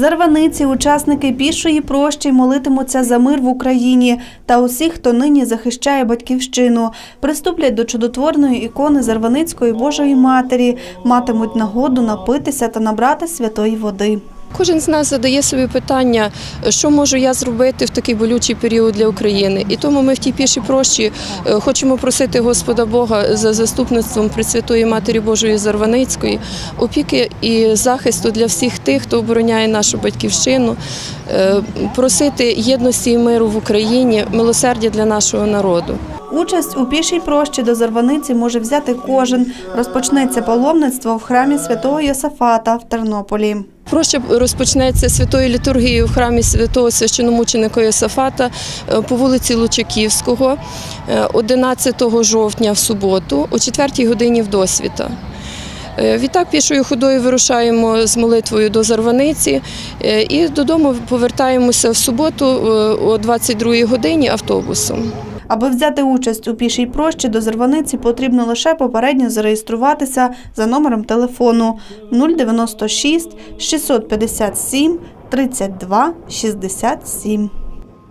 Зарваниці, учасники пішої прощі молитимуться за мир в Україні та усіх, хто нині захищає батьківщину. Приступлять до чудотворної ікони Зарваницької Божої Матері, матимуть нагоду напитися та набрати святої води. Кожен з нас задає собі питання, що можу я зробити в такий болючий період для України. І тому ми в тій пішій прощі е, хочемо просити Господа Бога за заступництвом Пресвятої Матері Божої Зарваницької, опіки і захисту для всіх тих, хто обороняє нашу батьківщину, е, просити єдності і миру в Україні, милосердя для нашого народу. Участь у пішій прощі до Зарваниці може взяти кожен. Розпочнеться паломництво в храмі святого Йосафата в Тернополі. Проща розпочнеться святою літургією в храмі святого священомученика Йосафата е, по вулиці Лучаківського е, 11 жовтня в суботу о 4 годині в досвіта. Е, Відтак пішою ходою вирушаємо з молитвою до Зарваниці е, і додому повертаємося в суботу е, о 22 годині автобусом. Аби взяти участь у пішій прощі до Зерваниці, потрібно лише попередньо зареєструватися за номером телефону 096 657 32 67.